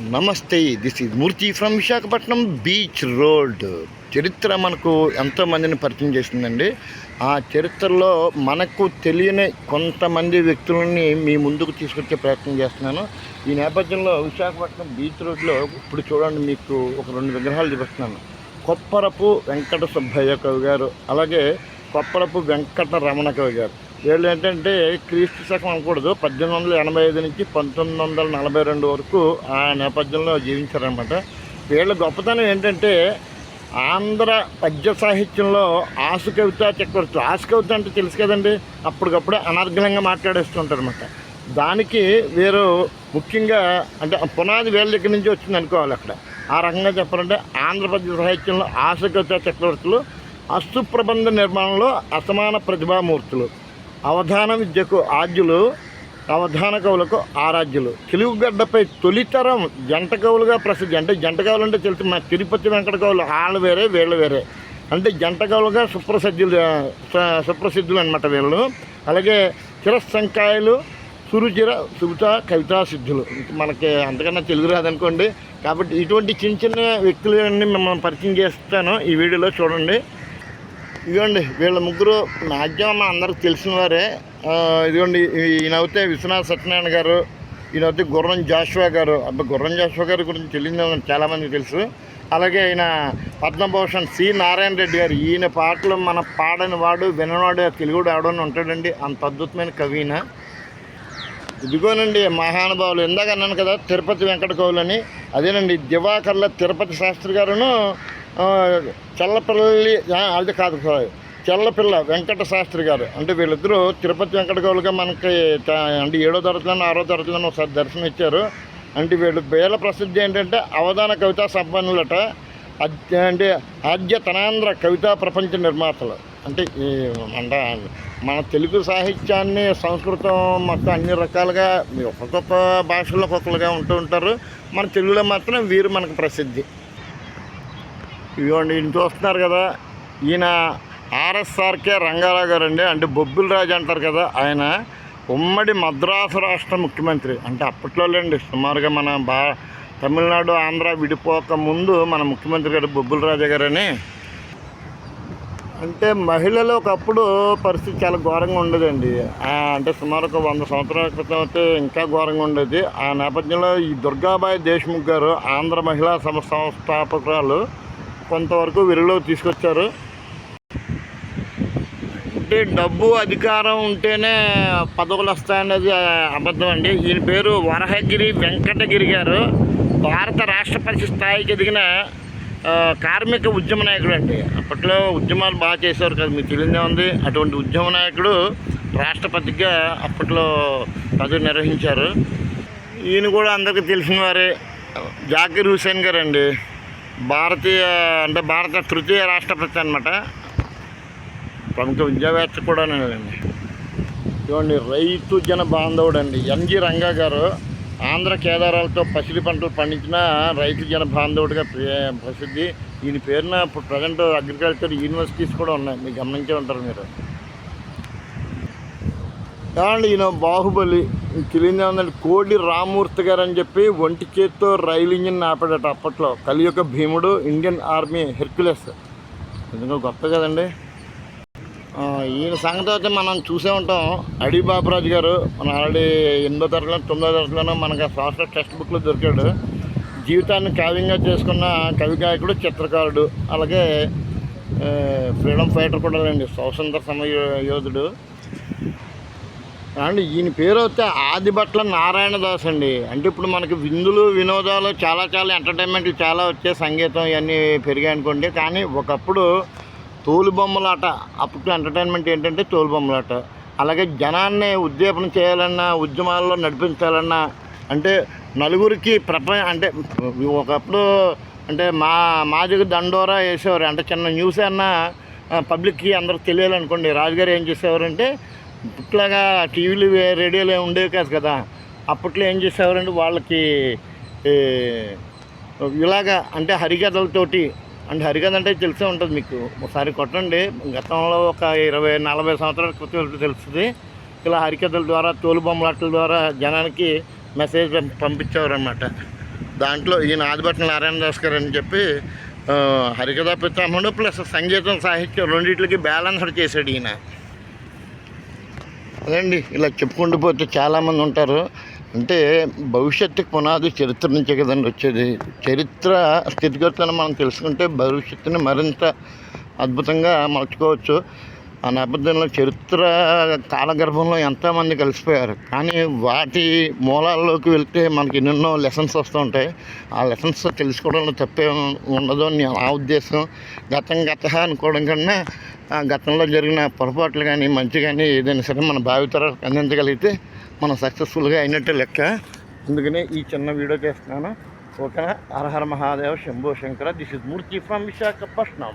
నమస్తే this is Murthy from Visakhapatnam beach road. చరిత్ర మనకు ఎంతోమందిని పరిచయం చేసిందండి ఆ చరిత్రలో మనకు తెలియని కొంతమంది వ్యక్తులని మీ ముందుకు తీసుకొచ్చే ప్రయత్నం చేస్తున్నాను. ఈ నేపథ్యంలో విశాఖపట్నం బీచ్ రోడ్లో ఇప్పుడు చూడండి మీకు ఒక రెండు విగ్రహాలు చూపిస్తున్నాను. కొప్పరపు వెంకట సుబ్బయ్య కవి గారు అలాగే కొప్పరపు వెంకట రమణ కవి గారు. వీళ్ళు ఏంటంటే క్రీస్తు శకం అనకూడదు. పద్దెనిమిది వందల ఎనభై ఐదు నుంచి పంతొమ్మిది వందల నలభై రెండు వరకు ఆ నేపథ్యంలో జీవించారనమాట వీళ్ళ గొప్పతనం ఏంటంటే ఆంధ్ర పద్య సాహిత్యంలో ఆసు కవిత చక్రవర్తి ఆసు కవిత అంటే తెలుసు కదండి? అప్పటికప్పుడే అనర్గళంగా మాట్లాడేస్తుంటారనమాట దానికి వీరు ముఖ్యంగా అంటే పునాది వీళ్ళ దగ్గర నుంచి వచ్చింది అనుకోవాలి అక్కడ. ఆ రకంగా చెప్పాలంటే ఆంధ్రప్రదేశ్ సాహిత్యంలో ఆసు కవిత చక్రవర్తులు అస్తు ప్రబంధ నిర్మాణంలో అసమాన ప్రతిభామూర్తులు. అవధాన విద్యకు ఆద్యులు అవధాన కవులకు ఆరాధ్యులు తెలుగుగడ్డపై తొలితరం జంట కవులుగా ప్రసిద్ధి అంటే జంట కవులు అంటే తెలుసు మా తిరుపతి వెంకట కవులు వాళ్ళు వేరే వీళ్ళు వేరే. అంటే జంట కవులుగా సుప్రసిద్ధులు సుప్రసిద్ధులు అనమాట వీళ్ళు. అలాగే చిరసంకాయలు సురుచిర సుబిత కవితా సిద్ధులు. మనకి అంతకన్నా తెలుగు రాదనుకోండి. కాబట్టి ఇటువంటి చిన్న చిన్న వ్యక్తులన్నీ మిమ్మల్ని పరిచయం చేస్తాను ఈ వీడియోలో చూడండి. ఇదిగోండి వీళ్ళ ముగ్గురు మ్యాక్సిమం మన అందరికి తెలిసిన వారే. ఇదిగోండి ఈ- ఈయన అయితే విశ్వనాథ్ సత్యనారాయణ గారు ఈయన అయితే గుర్రం జాషువా గారు. అబ్బా గుర్రం జాషువా గారి గురించి తెలియదు చాలామందికి తెలుసు. అలాగే ఈయన పద్మభూషణ్ సి. నారాయణ రెడ్డి గారు ఈయన పాటలు మన పాడని వాడు వినవాడు తెలుగుడు ఆడని ఉంటాడండి. అంత అద్భుతమైన కవిన ఇదిగోనండి మహానుభావులు. ఇందాక అన్నాను కదా తిరుపతి వెంకట కవులని. అదేనండి దివాకర్ల తిరుపతి శాస్త్రి గారును చల్లపల్లి అది కాదు సార్ చల్లపిల్ల వెంకట శాస్త్రి గారు. అంటే వీళ్ళిద్దరూ తిరుపతి వెంకట గౌలుగా మనకి అంటే ఏడో తరగతిలోనో ఆరో తరగతిలోనో ఒకసారి దర్శనం ఇచ్చారు అంటే వీళ్ళు వేల ప్రసిద్ధి ఏంటంటే అవధాన కవితా సంపన్నులట అంటే ఆద్య తనాంధ్ర కవితా ప్రపంచ నిర్మాతలు. అంటే ఈ అంటే మన తెలుగు సాహిత్యాన్ని సంస్కృతం మొత్తం అన్ని రకాలుగా ఒక్కొక్క భాషల్లో ఒక్కొక్కరుగా ఉంటూ ఉంటారు. మన తెలుగులో మాత్రం వీరు మనకు ప్రసిద్ధి. ఇదిగోండి ఈయన చూస్తున్నారు కదా ఈయన ఆర్ఎస్ఆర్కే రంగారావు గారు అండి అంటే బొబ్బిల్ రాజు అంటారు కదా ఆయన ఉమ్మడి మద్రాసు రాష్ట్ర ముఖ్యమంత్రి. అంటే అప్పట్లో లేండి సుమారుగా మన బా తమిళనాడు ఆంధ్ర విడిపోక ముందు మన ముఖ్యమంత్రి గారు బొబ్బుల రాజా గారని. అంటే మహిళలు ఒకప్పుడు పరిస్థితి చాలా ఘోరంగా ఉండేదండి. అంటే సుమారు ఒక వంద సంవత్సరాల క్రితం అయితే ఇంకా ఘోరంగా ఉండేది. ఆ నేపథ్యంలో ఈ దుర్గాబాయి దేశ్ముఖ్ గారు ఆంధ్ర మహిళా సంస్థ సంస్థాపకురాలు కొంతవరకు విలువలో తీసుకొచ్చారు. అంటే డబ్బు అధికారం ఉంటేనే పదవులు వస్తాయనేది అబద్ధం అండి. ఈయన పేరు వరహగిరి వెంకటగిరి గారు. భారత రాష్ట్రపతి స్థాయికి ఎదిగిన కార్మిక ఉద్యమ నాయకుడు అండి. అప్పట్లో ఉద్యమాలు బాగా చేసేవారు కదా మీకు తెలియదే ఉంది. అటువంటి ఉద్యమ నాయకుడు రాష్ట్రపతిగా అప్పట్లో పదవి నిర్వహించారు. ఈయన కూడా అందరికీ తెలిసిన వారే. జాకిర్ హుసేన్ గారు అండి భారతీయ అంటే భారత తృతీయ రాష్ట్రపతి అనమాట ప్రముఖ విద్యావేత్త కూడా అండి చూడండి రైతు జన బాంధవుడు అండి ఎన్జి రంగా గారు ఆంధ్ర కేదారాలతో పసిడి పంటలు పండించిన రైతు జన బాంధవుడిగా ప్రసిద్ధి. ఈయన పేరున ఇప్పుడు ప్రజెంట్ అగ్రికల్చర్ యూనివర్సిటీస్ కూడా ఉన్నాయి. మీరు గమనించే ఉంటారు మీరు. కావండి ఈయన బాహుబలి కిలింది తెలియదే ఉందండి కోడి రామూర్తి గారు అని చెప్పి ఒంటి చేత్తో రైలు ఇంజిన్ ఆపాడట అప్పట్లో. కలియుగ భీముడు ఇండియన్ ఆర్మీ హెర్క్యులెస్. ఎందుకో గొప్ప కదండి. ఈయన సంగతి అయితే మనం చూసే ఉంటాం. అడి బాబురాజు గారు మన ఆల్రెడీ ఎనిమిదో తరగతిలో తొమ్మిదో తరగతిలోనో మనకు సాఫ్ట్వేర్ టెక్స్ట్ బుక్లో దొరికాడు. జీవితాన్ని కావ్యంగా చేసుకున్న కవి గాయకుడు చిత్రకారుడు అలాగే ఫ్రీడమ్ ఫైటర్ కూడా అండి స్వాతంత్ర సమయ యోధుడు. అండి ఈయన పేరు వస్తే ఆదిభట్ల నారాయణ దాస్ అండి. అంటే ఇప్పుడు మనకి విందులు వినోదాలు చాలా చాలా ఎంటర్టైన్మెంట్లు చాలా వచ్చే సంగీతం ఇవన్నీ పెరిగాయి అనుకోండి. కానీ ఒకప్పుడు తోలుబొమ్మలాట అప్పట్లో ఎంటర్టైన్మెంట్ ఏంటంటే తోలుబొమ్మలాట అలాగే జనాన్ని ఉద్దీపన చేయాలన్నా ఉద్యమాల్లో నడిపించాలన్నా అంటే నలుగురికి ప్రపంచ అంటే ఒకప్పుడు అంటే మా మాదిగ దండోరా వేసేవారు. అంటే చిన్న న్యూస్ అన్నా పబ్లిక్కి అందరికి తెలియాలనుకోండి. రాజుగారు ఏం చేసేవారంటే ఇట్లాగా టీవీలు రేడియోలు ఏమి ఉండేవి కాదు కదా. అప్పట్లో ఏం చేసేవారంటే వాళ్ళకి ఇలాగా అంటే హరికథలతోటి అంటే హరికథ అంటే తెలిసే ఉంటుంది మీకు. ఒకసారి కొట్టండి. గతంలో ఒక ఇరవై నలభై సంవత్సరాల క్రితం తెలుస్తుంది. ఇలా హరికథల ద్వారా తోలు బొమ్మలాటల ద్వారా జనానికి మెసేజ్ పంపించేవారనమాట దాంట్లో ఈయన ఆదిభట్ల నారాయణ దాస్ గారు అని చెప్పి హరికథ పితామహుడు ప్లస్ సంగీతం సాహిత్యం రెండింటికి బ్యాలెన్స్ చేశాడు ఈయన. అదండి ఇలా చెప్పుకుంటూ పోతే చాలామంది ఉంటారు. అంటే భవిష్యత్తుకు పునాది చరిత్ర నుంచే కదండి వచ్చేది. చరిత్ర స్థితిగతులను మనం తెలుసుకుంటే భవిష్యత్తుని మరింత అద్భుతంగా మలుచుకోవచ్చు ఆ నేపథ్యంలో చరిత్ర కాలగర్భంలో ఎంతోమంది కలిసిపోయారు. కానీ వాటి మూలాల్లోకి వెళ్తే మనకి ఎన్నెన్నో లెసన్స్ వస్తూ ఉంటాయి. ఆ లెసన్స్ తెలుసుకోవడంలో తప్పే ఉండదు అని నా ఉద్దేశం. గతం గత అనుకోవడం కన్నా ఆ గతంలో జరిగిన పొరపాట్లు కానీ మంచి కానీ ఏదైనా సరే మన భావితరాలకు అందించగలిగితే మనం సక్సెస్ఫుల్గా అయినట్టే లెక్క. అందుకనే ఈ చిన్న వీడియో చేస్తున్నాను. ఓకేనా? Harahara Mahadeva Shambho Shankara this is Murthy from Visakhapatnam.